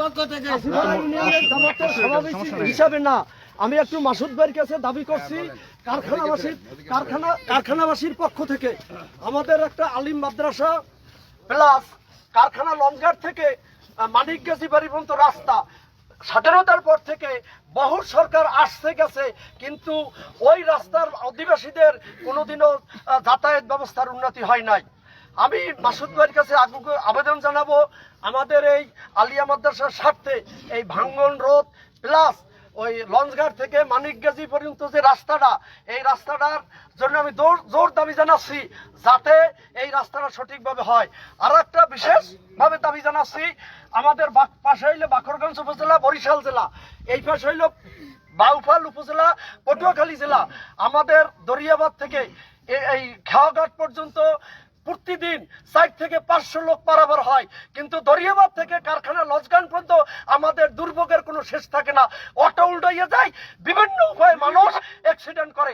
পক্ষ থেকে হিসাবে না আমি একটু মাসুদ ভাইয়ের কাছে দাবি করছি কারখানাবাসীর কারখানা কারখানাবাসীর পক্ষ থেকে আমাদের একটা আলিম মাদ্রাসা প্লাস কারখানা লঞ্চঘাট থেকে মানিকগাছি বাড়ি পর্যন্ত রাস্তা। স্বাধীনতার পর থেকে বহু সরকার আসছে গেছে কিন্তু ওই রাস্তার অধিবাসীদের কোনোদিনও যাতায়াত ব্যবস্থার উন্নতি হয় নাই। আমি মাসুদ ভাইয়ের কাছে আবেদন জানাব আমাদের এই আলিয়া মাদ্রাসার স্বার্থে এই ভাঙ্গন রোড প্লাস ওই লঞ্চঘাট থেকে মানিকগাজি পর্যন্ত যে রাস্তাটা, এই রাস্তাটার জন্য আমি জোর দাবি জানাচ্ছি যাতে এই রাস্তাটা সঠিকভাবে হয়। আর একটা বিশেষভাবে দাবি জানাচ্ছি, আমাদের পাশে হইলে বাকরগঞ্জ উপজেলা, বরিশাল জেলা। এই পাশে হইল বাউফাল উপজেলা, পটুয়াখালী জেলা। আমাদের দরিয়াবাদ থেকে এই খেয়াঘাট পর্যন্ত প্রতিদিন সাইট থেকে পাঁচশো লোক পারাবার হয়। কিন্তু দরিয়াবাদ থেকে কারখানা লজগান পর্যন্ত আমাদের দুর্ভোগের কোনো শেষ থাকে না। অটো উল্টাইয়ে যায় বিভিন্ন উপায়ে মানুষ অ্যাক্সিডেন্ট করে।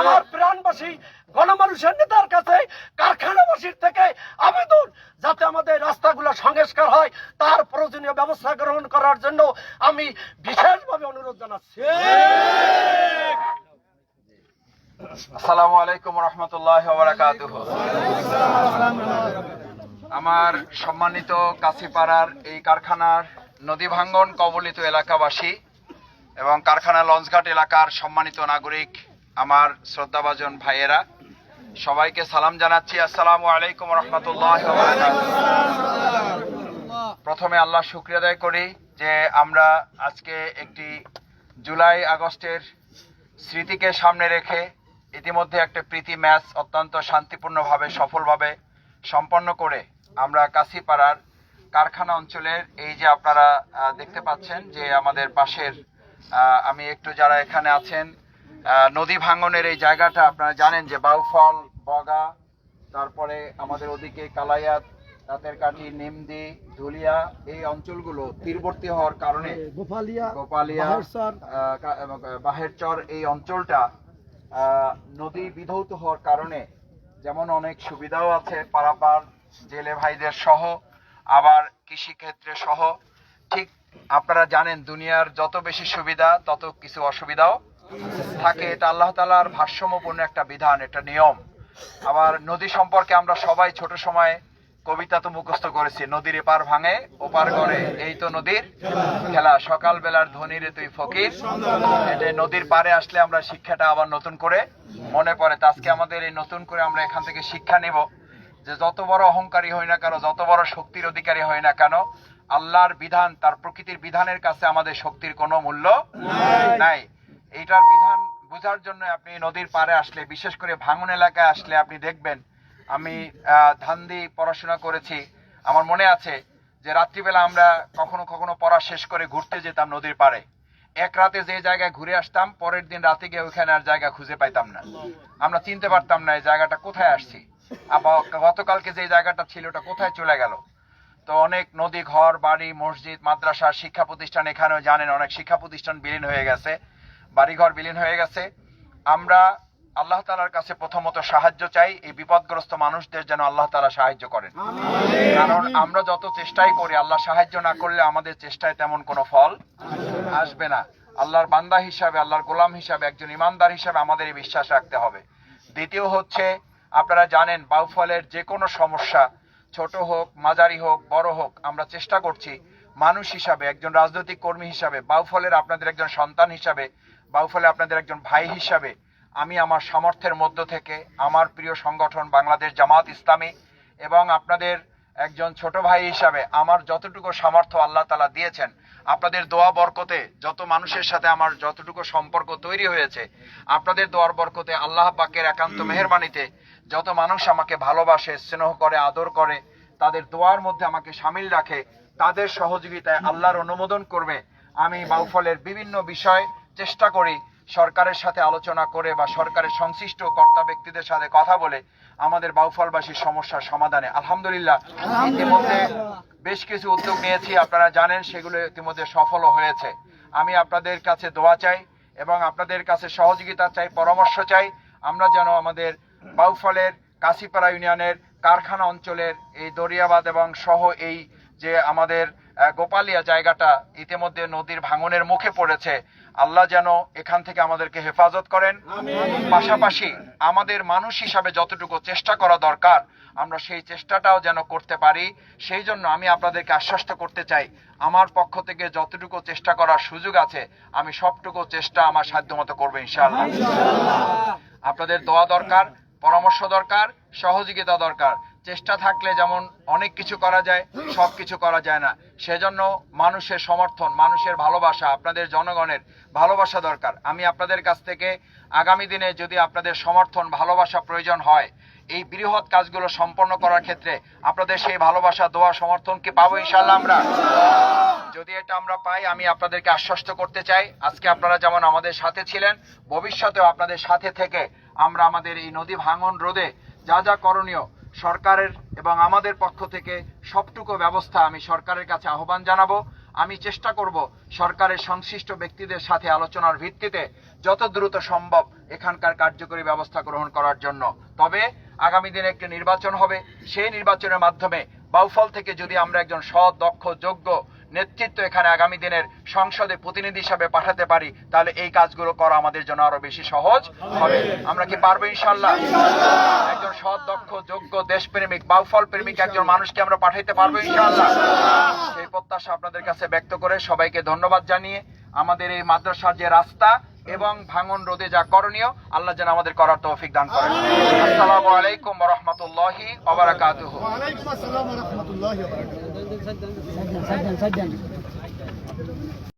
আমার প্রাণবাসী গণমানুষের নেতার কাছে কারখানাবাসীর থেকে আবেদন যাতে আমাদের রাস্তাগুলো সংস্কার হয় তার প্রয়োজনীয় ব্যবস্থা গ্রহণ করার জন্য আমি বিশেষভাবে অনুরোধ জানাচ্ছি। আসসালামু আলাইকুম রহমতুল্লাহ আমার সম্মানিত কাছিপাড়ার এই কারখানার নদী ভাঙ্গন কবলিত এলাকাবাসী এবং কারখানা লঞ্চঘাট এলাকার সম্মানিত নাগরিক আমার শ্রদ্ধাভাজন ভাইয়েরা, সবাইকে সালাম জানাচ্ছি। আসসালামু আলাইকুম রহমতুল্লাহ প্রথমে আল্লাহ শুক্রিয়া আদায় করি যে আমরা আজকে একটি জুলাই আগস্টের স্মৃতিকে সামনে রেখে ইতিমধ্যে একটা প্রীতি ম্যাচ অত্যন্ত শান্তিপূর্ণভাবে সফলভাবে সম্পন্ন করে আমরা কাশিপাড়ার কারখানা অঞ্চলের এই যে আপনারা দেখতে পাচ্ছেন যে আমাদের পাশের আমি একটু যারা এখানে আছেন নদী ভাঙ্গনের এই জায়গাটা আপনারা জানেন যে বাউফল বগা তারপরে আমাদের ওদিকে কালাইয়াত রাতের কাঠি নিমদি ধুলিয়া এই অঞ্চলগুলো তীরবর্তী হওয়ার কারণে গোপালিয়া গোপালিয়া বাহেরচর, এই অঞ্চলটা নদী বিধৌত হওয়ার কারণে যেমন অনেক সুবিধাও আছে পারাপার, জেলে ভাইদের সহ, আবার কৃষিক্ষেত্রে সহ। ঠিক আপনারা জানেন, দুনিয়ার যত বেশি সুবিধা, তত কিছু অসুবিধাও থাকে। এটা আল্লাহ তালার ভারসাম্যপূর্ণ একটা বিধান একটা নিয়ম। আবার নদী সম্পর্কে আমরা সবাই ছোট সময় কবিতা তো মুখস্থ করেছি নদীর এপার ভাঙে ওপার করে এই তো নদীর খেলা সকাল বেলার ধনীরে তুই ফকির। এটা নদীর পারে আসলে আমরা শিক্ষাটা আবার নতুন করে মনে পড়ে। তা আজকে আমাদের এই নতুন করে আমরা এখান থেকে শিক্ষা নেব যে যত বড় অহংকারী হই না কেন যত বড় শক্তির অধিকারী হই না কেন আল্লাহর বিধান তার প্রকৃতির বিধানের কাছে আমাদের শক্তির কোনো মূল্য নাই। এইটার বিধান বোঝার জন্য আপনি নদীর পাড়ে আসলে বিশেষ করে ভাঙন এলাকায় আসলে আপনি দেখবেন আমি ধান্দি পড়াশোনা করেছি। আমার মনে আছে যে রাত্রিবেলা আমরা কখনো কখনো পড়া শেষ করে ঘুরতে যেতাম নদীর পাড়ে। এক রাতে যে জায়গায় ঘুরে আসতাম, পরের দিন রাতে গিয়ে ওইখানে আর জায়গা খুঁজে পাইতাম না। আমরা চিনতে পারতাম না এই জায়গাটা কোথায় আসছি। আবার গতকালকে যে জায়গাটা ছিল ওটা কোথায় চলে গেল। তো অনেক নদী, ঘর, বাড়ি, মসজিদ, মাদ্রাসা, শিক্ষা প্রতিষ্ঠান এখানেও জানেন অনেক শিক্ষা প্রতিষ্ঠান বিলীন হয়ে গেছে। বাড়িঘর বিলীন হয়ে গেছে। আমরা আল্লাহ তালার কাছে প্রথমত সাহায্য চাই এই বিপদগ্রস্ত মানুষদের যেন আল্লাহ তালা সাহায্য করেন। কারণ আমরা যত চেষ্টাই করি আল্লাহ সাহায্য না করলে আমাদের চেষ্টায় তেমন কোনো ফল আসবে না। আল্লাহর বান্দা হিসাবে আল্লাহর গোলাম হিসাবে একজন ইমানদার হিসাবে আমাদের এই বিশ্বাস রাখতে হবে। দ্বিতীয় হচ্ছে আপনারা জানেন বাউফলের যে কোনো সমস্যা ছোট হোক মাঝারি হোক বড় হোক আমরা চেষ্টা করছি মানুষ হিসাবে একজন রাজনৈতিক কর্মী হিসাবে বাউফলের আপনাদের একজন সন্তান হিসাবে বাউফলে আপনাদের একজন ভাই হিসাবে আমি আমার সামর্থ্যের মধ্য থেকে আমার প্রিয় সংগঠন বাংলাদেশ জামাত ইসলামী এবং আপনাদের একজন ছোট ভাই হিসাবে আমার যতটুকু সামর্থ্য আল্লাহ তালা দিয়েছেন, আপনাদের দোয়া বরকতে যত মানুষের সাথে আমার যতটুকু সম্পর্ক তৈরি হয়েছে, আপনাদের দোয়ার বরকতে আল্লাহ পাকের একান্ত মেহরবানিতে যত মানুষ আমাকে ভালোবাসে, স্নেহ করে, আদর করে, তাদের দোয়ার মধ্যে আমাকে সামিল রাখে, তাদের সহযোগিতায় আল্লাহর অনুমোদন করবে, আমি বাউফলের বিভিন্ন বিষয় চেষ্টা করি সরকারের সাথে আলোচনা করে বা সরকারের সংশ্লিষ্ট কর্তা ব্যক্তিদের সাথে কথা বলে আমাদের বাউফলবাসীর সমস্যার সমাধানে, আলহামদুলিল্লাহ, ইতিমধ্যে বেশ কিছু উদ্যোগ নিয়েছি, আপনারা জানেন সেগুলো ইতিমধ্যে সফলও হয়েছে। আমি আপনাদের কাছে দোয়া চাই এবং আপনাদের কাছে সহযোগিতা চাই, পরামর্শ চাই, আমরা যেন আমাদের বাউফলের, কাশিপাড়া ইউনিয়নের কারখানা অঞ্চলের এই দরিয়াবাদ এবং সহ এই যে আমাদের গোপালিয়া জায়গাটা ইতিমধ্যে নদীর ভাঙনের মুখে পড়েছে আল্লাহ যেন এখান থেকে আমাদেরকে হেফাজত করেন। পাশাপাশি আমাদের মানুষ হিসাবে যতটুকু চেষ্টা করা দরকার আমরা সেই চেষ্টাটাও যেন করতে পারি। সেই জন্য আমি আপনাদেরকে আশ্বস্ত করতে চাই আমার পক্ষ থেকে যতটুকু চেষ্টা করার সুযোগ আছে আমি সবটুকু চেষ্টা আমার সাধ্যমতো করব ইনশাআল্লাহ। আপনাদের দোয়া দরকার পরামর্শ দরকার সহযোগিতা দরকার। চেষ্টা থাকলে যেমন অনেক কিছু করা যায়, সব কিছু করা যায় না। সেজন্য মানুষের সমর্থন, মানুষের ভালোবাসা, আপনাদের জনগণের ভালোবাসা দরকার। আমি আপনাদের কাছ থেকে আগামী দিনে যদি আপনাদের সমর্থন, ভালোবাসা প্রয়োজন হয়, এই বৃহৎ কাজগুলো সম্পন্ন করার ক্ষেত্রে আপনাদের সেই ভালোবাসা, দোয়া, সমর্থন কি পাবো ইনশাল্লাহ আমরা? যদি এটা আমরা পাই, আমি আপনাদেরকে আশ্বস্ত করতে চাই। আজকে আপনারা যেমন আমাদের সাথে ছিলেন, ভবিষ্যতেও আপনাদের সাথে থেকে আমরা আমাদের এই নদী ভাঙন রোধে যা যা করণীয় সরকারের এবং আমাদের পক্ষ থেকে সবটুকু ব্যবস্থা আমি সরকারের কাছে আহ্বান জানাব। আমি চেষ্টা করব সরকারের সংশ্লিষ্ট ব্যক্তিদের সাথে আলোচনার ভিত্তিতে যত দ্রুত সম্ভব এখানকার কার্যকরী ব্যবস্থা গ্রহণ করার জন্য। তবে আগামী দিনে একটি নির্বাচন হবে। সেই নির্বাচনের মাধ্যমে বাউফল থেকে যদি আমরা একজন সৎ দক্ষ যোগ্য নেতৃত্ব এখানে আগামী দিনের সংসদে প্রতিনিধি হিসাবে পাঠাতে পারি, তাহলে এই কাজগুলো করা আমাদের জন্য আরও বেশি সহজ হবে। আমরা কি পারব ইনশাল্লাহ? একজন সৎ, দক্ষ, যোগ্য, দেশপ্রেমিক, বাউফল প্রেমিক একজন মানুষকে আমরা পাঠাইতে পারব ইনশাল্লাহ। সেই প্রত্যাশা আপনাদের কাছে ব্যক্ত করে সবাইকে ধন্যবাদ জানিয়ে আমাদের এই মাদ্রাসার যে রাস্তা এবং ভাঙন রোধে যা করণীয়, আল্লাহ যেন আমাদের করার তৌফিক দান করেন। আসসালামু আলাইকুম ওয়া রাহমাতুল্লাহি ওয়া বারাকাতুহু। ওয়ালাইকুম আসসালাম ওয়া রাহমাতুল্লাহি ওয়া বারাকাতুহু। સજ્જન સજ્જન સજ્જન